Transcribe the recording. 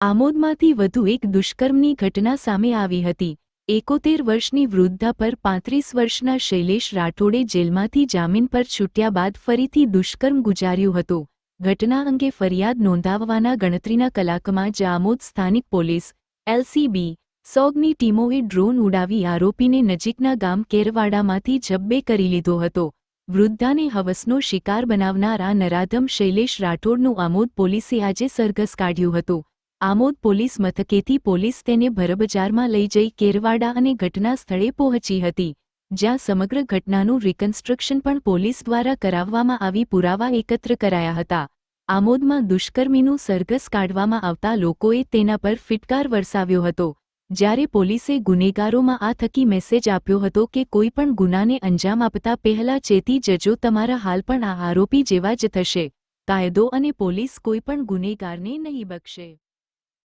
આમોદમાંથી વધુ એક દુષ્કર્મની ઘટના સામે આવી હતી. એકોતેર વર્ષની વૃદ્ધા પર પાંત્રીસ વર્ષના શૈલેષ રાઠોડે જેલમાંથી જામીન પર છૂટ્યા બાદ ફરીથી દુષ્કર્મ ગુજાર્યું હતું. ઘટના અંગે ફરિયાદ નોંધાવવાના ગણતરીના કલાકમાં જ આમોદ સ્થાનિક પોલીસ, એલસીબી, સોગની ટીમોએ ડ્રોન ઉડાવી આરોપીને નજીકના ગામ કેરવાડામાંથી જબ્બે કરી લીધો હતો. વૃદ્ધાને હવસનો શિકાર બનાવનાર નરાધમ શૈલેષ રાઠોડનું આમોદ પોલીસે આજે સરઘસ કાઢ્યું હતું. આમોદ પોલીસ મથકેથી પોલીસ તેને ભરબજારમાં લઈ જઈ કેરવાડા અને ઘટના સ્થળે પહોંચી હતી, જ્યાં સમગ્ર ઘટનાનું રિકન્સ્ટ્રક્શન પણ પોલીસ દ્વારા કરાવવામાં આવી પુરાવા એકત્ર કરાયા હતા. આમોદમાં દુષ્કર્મીનું સરઘસ કાઢવામાં આવતા લોકોએ તેના પર ફિટકાર વરસાવ્યો હતો, જ્યારે પોલીસે ગુનેગારોમાં આ થકી મેસેજ આપ્યો હતો કે કોઈ પણ ગુનાને અંજામ આપતા પહેલા ચેતી જજો, તમારા હાલ પણ આ આરોપી જેવા જ થશે, કાયદો અને પોલીસ કોઈ પણ ગુનેગારને નહીં બક્ષે.